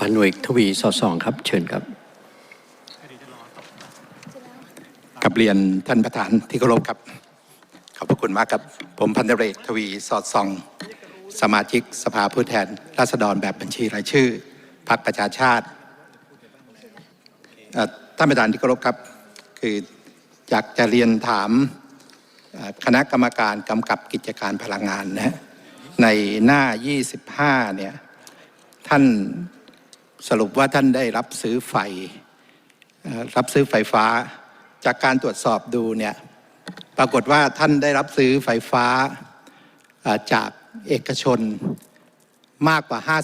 พันหน่วยทวีสอดส่องครับ เชิญครับกับเรียนท่านประธานที่เคารพครับ ขอบพระคุณมากครับ ผมพันตำรวจเอกทวีสอดส่อง สมาชิกสภาผู้แทน ราษฎรแบบบัญชีรายชื่อพรรคประชาชาติท่านประธานที่เคารพครับ คืออยากจะเรียนถามคณะกรรมการกำกับกิจการพลังงานนะฮะในหน้า 25เนี่ยท่าน สรุปว่าท่านได้รับซื้อไฟ รับซื้อไฟฟ้า จากการตรวจสอบดูเนี่ยปรากฏว่าท่านได้รับซื้อไฟฟ้าจากเอกชนมากกว่า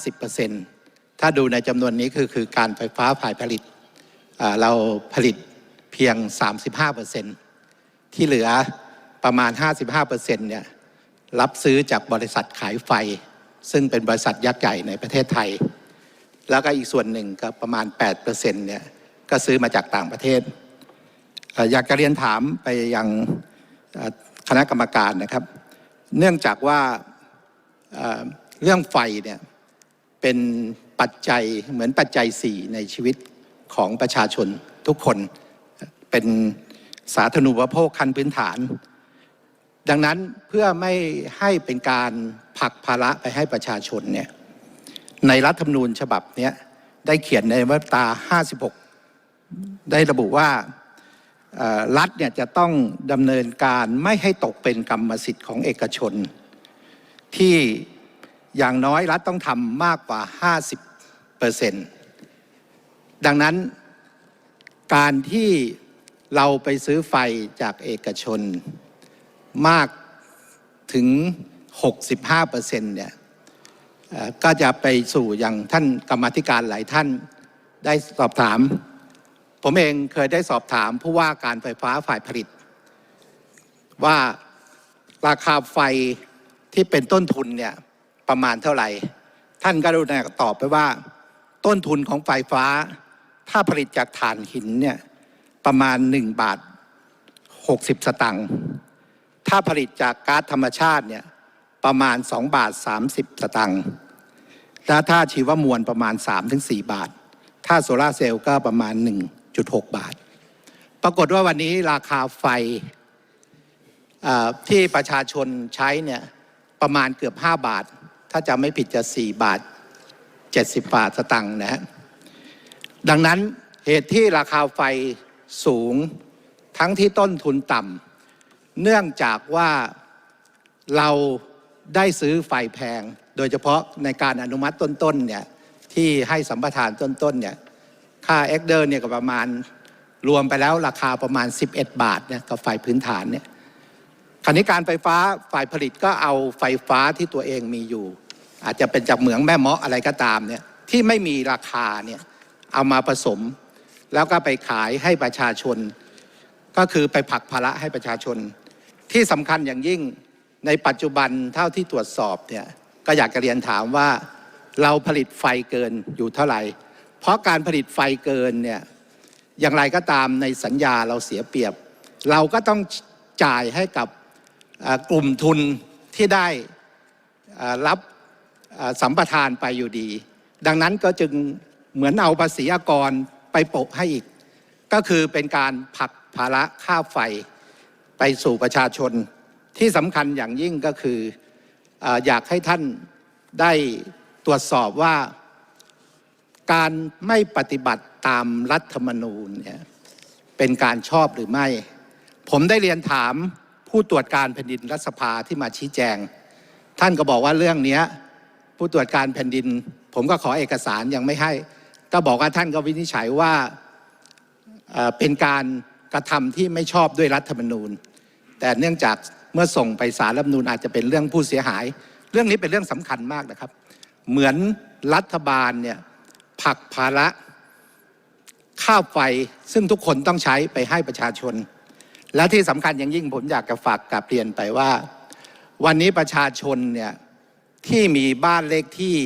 50%ถ้าดูในจำนวนนี้คือคือการไฟฟ้าฝ่ายผลิต เราผลิตเพียง 35%ที่เหลือประมาณ 55%เนี่ยรับซื้อจากบริษัทขายไฟ ซึ่งเป็นบริษัทยักษ์ใหญ่ในประเทศไทย แล้วก็อีกส่วนหนึ่งก็ประมาณ8%เนี่ยก็ซื้อมาจากต่างประเทศ อยากจะเรียนถามไปยังคณะกรรมการนะครับ เนื่องจากว่าเอ่อเรื่องไฟเนี่ยเป็นปัจจัยเหมือนปัจจัยสี่ในชีวิตของประชาชนทุกคนเป็นสาธารณูปโภคขั้นพื้นฐาน ดังนั้นเพื่อไม่ให้เป็นการผลักภาระไปให้ประชาชนเนี่ย ในรัฐธรรมนูญฉบับนี้ได้เขียนในมาตรา56 ได้ระบุว่ารัฐเนี่ยจะต้องดำเนินการไม่ให้ตกเป็นกรรมสิทธิ์ของเอกชน ที่อย่างน้อยรัฐต้องทำมากกว่า 50เปอร์เซ็นต์ดังนั้นการที่เราไปซื้อไฟจากเอกชนมากถึง 65เปอร์เซ็นต์เนี่ย ก็จะไปสู่อย่างท่านกรรมธิการหลายท่านได้สอบถาม ผมเองเคยได้สอบถามผู้ว่าการไฟฟ้าฝ่ายผลิต ว่าราคาไฟที่เป็นต้นทุนเนี่ยประมาณเท่าไหร่ ท่านก็ดูนะตอบไปว่า ต้นทุนของไฟฟ้า ถ้าผลิตจากถ่านหินเนี่ยประมาณ 1 บาท 60 สตังค์ถ้าผลิตจากก๊าซธรรมชาติเนี่ย ประมาณ2บาท30 สตังค์และถ้าชีวมวลประมาณ 3-4 บาท ถ้าโซลาเซลล์ก็ประมาณ 1.6 บาท ปรากฏว่าวันนี้ราคาไฟที่ประชาชนใช้เนี่ยประมาณเกือบ 5 บาท ถ้าจะไม่ผิดจะ 4 บาท 70 บาทสตังค์นะฮะดังนั้นเหตุที่ราคาไฟสูงทั้งที่ต้นทุนต่ำเนื่องจากว่าเรา ได้ซื้อไฟแพง โดยเฉพาะในการอนุมัติต้นๆเนี่ยที่ให้สัมปทานต้นๆเนี่ยค่าเอ็กเดอร์เนี่ยก็ประมาณรวมไปแล้วราคาประมาณ 11 บาทเนี่ยกับไฟพื้นฐานเนี่ยคราวนี้การไฟฟ้าฝ่ายผลิตก็เอาไฟฟ้าที่ตัวเองมีอยู่ อาจจะเป็นจากเหมืองแม่เมาะอะไรก็ตามเนี่ยที่ไม่มีราคาเนี่ยเอามาผสม แล้วก็ไปขายให้ประชาชน ก็คือไปผลักภาระให้ประชาชน ที่สำคัญอย่างยิ่ง ในปัจจุบันเท่าที่ตรวจสอบเนี่ยก็อยากจะเรียนถามว่าเราผลิตไฟเกินอยู่เท่าไหร่ เพราะการผลิตไฟเกินเนี่ยอย่างไรก็ตามในสัญญาเราเสียเปรียบ เราก็ต้องจ่ายให้กับกลุ่มทุนที่ได้รับสัมปทานไปอยู่ดี ดังนั้นก็จึงเหมือนเอาภาษีอากรไปโปะให้อีก ก็คือเป็นการผลักภาระค่าไฟไปสู่ประชาชน ที่สำคัญอย่างยิ่งก็คืออยากให้ท่านได้ตรวจสอบว่าการไม่ปฏิบัติตามรัฐธรรมนูญเนี่ยเป็นการชอบหรือไม่ ผมได้เรียนถามผู้ตรวจการแผ่นดินรัฐสภาที่มาชี้แจง ท่านก็บอกว่าเรื่องนี้ผู้ตรวจการแผ่นดิน ผมก็ขอเอกสารยังไม่ให้ ก็บอกว่าท่านก็วินิจฉัยว่าเอ่อเป็นการกระทำที่ไม่ชอบด้วยรัฐธรรมนูญ แต่เนื่องจาก เมื่อส่งไปสารรัฐมนูญอาจจะเป็นเรื่องผู้เสียหาย เรื่องนี้เป็นเรื่องสำคัญมากนะครับ เหมือนรัฐบาลเนี่ยผักภาระค่าไฟซึ่งทุกคนต้องใช้ไปให้ประชาชน และที่สำคัญอย่างยิ่งผมอยากจะฝากกับเรียนไปว่า วันนี้ประชาชนเนี่ยที่มีบ้านเลขที่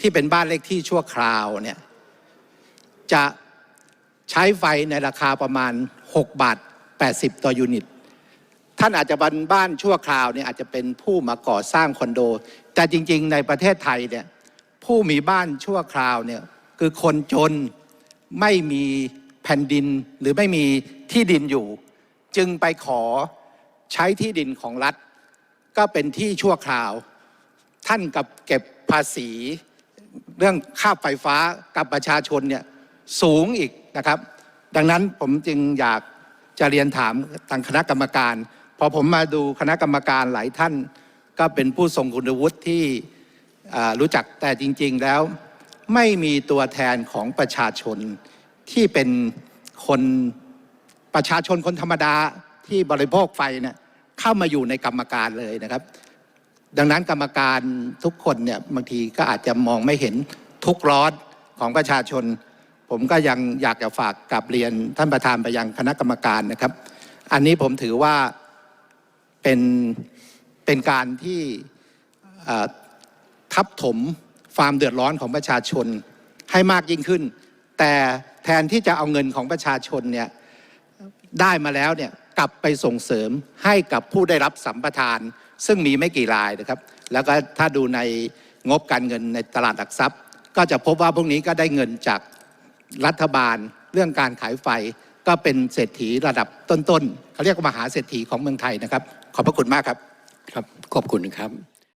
ที่เป็นบ้านเลขที่ชั่วคราวเนี่ยจะใช้ไฟในราคาประมาณ 6 บาท 80 ต่อยูนิต ท่านอาจจะบันบ้านชั่วคราวเนี่ยอาจจะเป็นผู้มาก่อสร้างคอนโด แต่จริง ๆ ในประเทศไทยเนี่ยผู้มีบ้านชั่วคราวเนี่ยคือคนจนไม่มีแผ่นดินหรือไม่มีที่ดินอยู่ จึงไปขอใช้ที่ดินของรัฐ ก็เป็นที่ชั่วคราว ท่านกับเก็บภาษี เรื่องค่าไฟฟ้ากับประชาชนเนี่ยสูงอีกนะครับ ดังนั้นผมจึงอยากจะเรียนถามทางคณะกรรมการ พอผมมาดูคณะกรรมการหลายท่าน ก็เป็นผู้ทรงคุณวุฒิที่รู้จักแต่จริง ๆแล้ว ไม่มีตัวแทนของประชาชนที่เป็นคนประชาชนคนธรรมดาที่บริโภคไฟเนี่ยเข้ามาอยู่ในกรรมการเลยนะครับ ดังนั้นกรรมการทุกคนเนี่ยบางทีก็อาจจะมองไม่เห็นทุกข์ร้อนของประชาชน ผมก็ยังอยากจะฝากกับเรียนท่านประธานไปยังคณะกรรมการนะครับ อันนี้ผมถือว่า เป็นเป็นการที่ทับถมความเดือดร้อนของประชาชนให้มากยิ่งขึ้น แต่แทนที่จะเอาเงินของประชาชนเนี่ยได้มาแล้วเนี่ยกลับไปส่งเสริมให้กับผู้ได้รับสัมปทาน ซึ่งมีไม่กี่รายนะครับ แล้วก็ถ้าดูในงบการเงินในตลาดหลักทรัพย์ ก็จะพบว่าพวกนี้ก็ได้เงินจากรัฐบาลเรื่องการขายไฟก็เป็นเศรษฐีระดับต้นๆเขาเรียกว่ามหาเศรษฐีของเมืองไทยนะครับ ขอบพระคุณมากครับครับขอบคุณครับ